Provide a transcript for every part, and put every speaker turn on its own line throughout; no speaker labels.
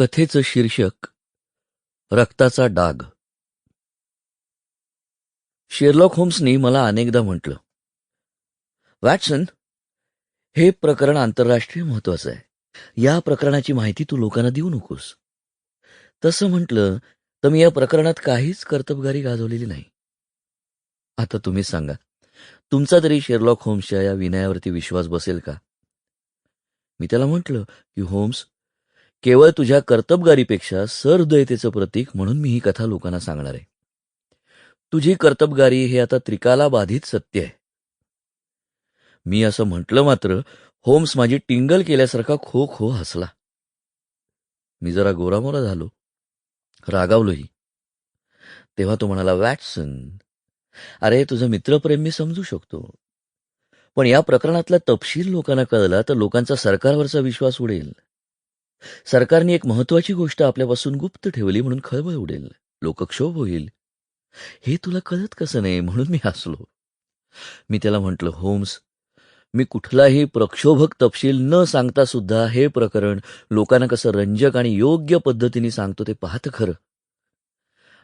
कथेचं शीर्षक रक्ताचा डाग. शेरलॉक होम्सनी मला अनेकदा म्हटलं वॅटसन हे प्रकरण आंतरराष्ट्रीय महत्वाचं आहे. या प्रकरणाची माहिती तू लोकांना देऊ नकोस. तसं म्हटलं तर मी या प्रकरणात काहीच कर्तबगारी गाजवलेली नाही. आता तुम्ही सांगा तुमचा तरी शेरलॉक होम्सच्या या विनयावरती विश्वास बसेल का? मी त्याला म्हटलं की होम्स केवळ तुझ्या कर्तबगारीपेक्षा सहृदयतेचं प्रतीक म्हणून मी ही कथा लोकांना सांगणार आहे. तुझी कर्तबगारी हे आता त्रिकाला बाधित सत्य आहे. मी असं म्हटलं मात्र होम्स माझी टिंगल केल्यासारखा खो खो हसला. मी जरा गोरामोरा झालो. रागावलोही. तेव्हा तो म्हणाला वॅटसन अरे तुझं मित्रप्रेम मी समजू शकतो. पण या प्रकरणातला तपशील लोकांना कळला तर लोकांचा सरकारवरचा विश्वास उडेल. सरकारने एक महत्वाची गोष्ट आपल्यापासून गुप्त ठेवली म्हणून खळबळ उडेल. लोकक्षोभ होईल. हे तुला कळत कसं नाही म्हणून मी हसलो. मी त्याला म्हटलं होम्स मी कुठलाही प्रक्षोभक तपशील न सांगता सुद्धा हे प्रकरण लोकांना कसं रंजक आणि योग्य पद्धतीने सांगतो ते पाहतं खरं.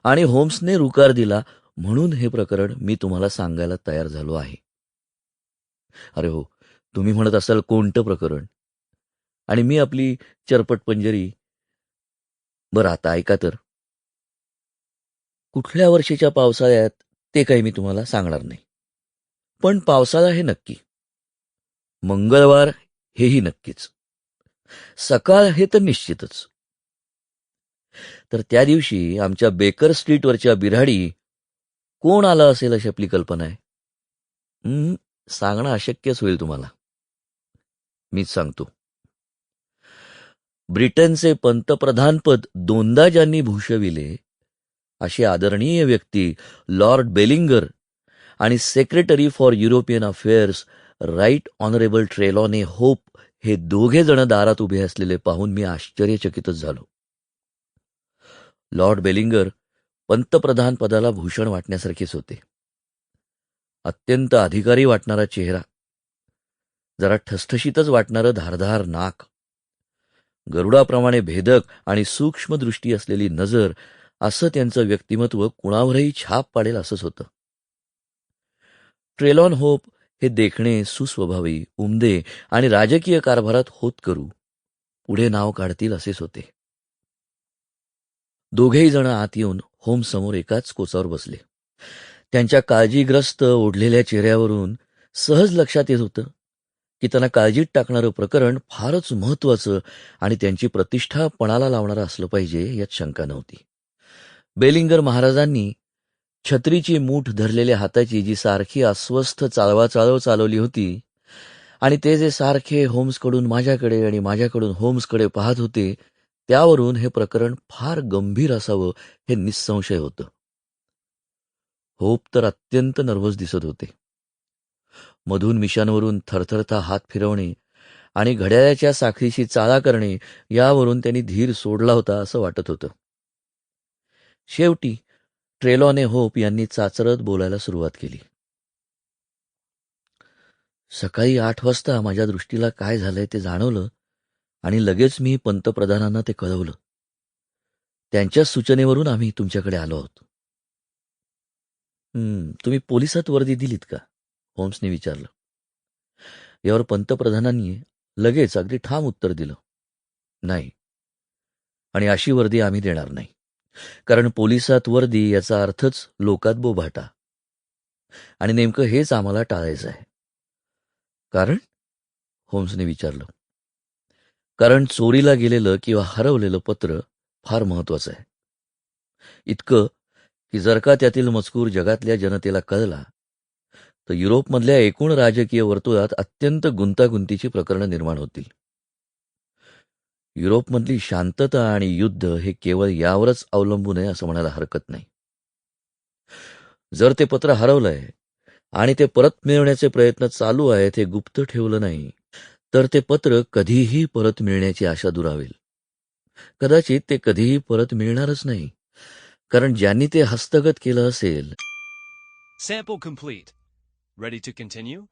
आणि होम्सने रुकार दिला म्हणून हे प्रकरण मी तुम्हाला सांगायला तयार झालो आहे. अरे हो तुम्ही म्हणत असाल कोणतं प्रकरण? आणि मी आपली चरपट पंजरी. बरं आता ऐका तर. कुठल्या वर्षीच्या पावसाळ्यात ते काही मी तुम्हाला सांगणार नाही. पण पावसाळा हे नक्की. मंगळवार हेही नक्कीच. सकाळ हे तर निश्चितच. तर त्या दिवशी आमच्या बेकर स्ट्रीटवरच्या बिराडी कोण आलं असेल अशी आपली कल्पना आहे? सांगणं अशक्यच होईल तुम्हाला. मीच सांगतो. ब्रिटनचे पंतप्रधानपद दोनदा ज्यांनी भूषविले अशी आदरणीय व्यक्ती लॉर्ड बेलिंगर आणि secretary for European affairs right honourable Trelawney Hope हे दोघे जण दारात उभे असलेले पाहून मी आश्चर्यचकितच झालो. लॉर्ड बेलिंगर पंतप्रधान पदाला भूषण वाटण्यासारखेच होते. अत्यंत अधिकारी वाटणारा चेहरा जरा ठसठशीतच वाटणारं धारधार नाक गरुडाप्रमाणे भेदक आणि सूक्ष्म दृष्टी असलेली नजर असं त्यांचं व्यक्तिमत्व कुणावरही छाप पाडेल असंच होतं. ट्रेलॉन होप हे देखणे सुस्वभावी उमदे आणि राजकीय कारभारात होत करू पुढे नाव काढतील असेच होते. दोघेही जण आत येऊन होम समोर एकाच कोचावर बसले. त्यांच्या काळजीग्रस्त ओढलेल्या चेहऱ्यावरून सहज लक्षात येत होतं की त्यांना काळजीत टाकणारं प्रकरण फारच महत्वाचं आणि त्यांची प्रतिष्ठा पणाला लावणारं असलं पाहिजे यात शंका नव्हती. बेलिंगर महाराजांनी छत्रीची मूठ धरलेल्या हाताची जी सारखी अस्वस्थ चाळवाचाळव चालवली होती आणि ते जे सारखे होम्सकडून माझ्याकडे आणि माझ्याकडून होम्सकडे पाहत होते त्यावरून हे प्रकरण फार गंभीर असावं हे निसंशय होतं. होप तर अत्यंत नर्वस दिसत होते. मधून मिशांवरून थरथरता हात फिरवणे आणि घड्याळ्याच्या साखळीशी चाळा करणे यावरून त्यांनी धीर सोडला होता असं वाटत होतं. शेवटी ट्रेलॉने होप यांनी चाचरत बोलायला सुरुवात केली. सकाळी आठ वाजता माझ्या दृष्टीला काय झालंय ते जाणवलं आणि लगेच मी पंतप्रधानांना ते कळवलं. त्यांच्याच सूचनेवरून आम्ही तुमच्याकडे आलो आहोत. तुम्ही पोलिसात वर्दी दिलीत का? होम्सने विचारलं. यावर पंतप्रधानांनी लगेच अगदी ठाम उत्तर दिलं. नाही. आणि अशी वर्दी आम्ही देणार नाही. कारण पोलिसात वर्दी याचा अर्थच लोकात बोभाटा. आणि नेमकं हेच आम्हाला टाळायचं आहे. कारण? होम्सने विचारलं. कारण चोरीला गेलेलं किंवा हरवलेलं पत्र फार महत्वाचं आहे. इतकं की जर का त्यातील मजकूर जगातल्या जनतेला कळला तर युरोपमधल्या एकूण राजकीय वर्तुळात अत्यंत गुंतागुंतीची प्रकरणं निर्माण होतील. युरोपमधली शांतता आणि युद्ध हे केवळ यावरच अवलंबून आहे असं म्हणायला हरकत नाही. जर ते पत्र हरवलंय आणि ते परत मिळवण्याचे प्रयत्न चालू आहेत हे गुप्त ठेवलं नाही तर ते पत्र कधीही परत मिळण्याची आशा दुरावेल. कदाचित ते कधीही परत मिळणारच नाही कारण ज्यांनी ते हस्तगत केलं असेल
sample complete Ready to continue?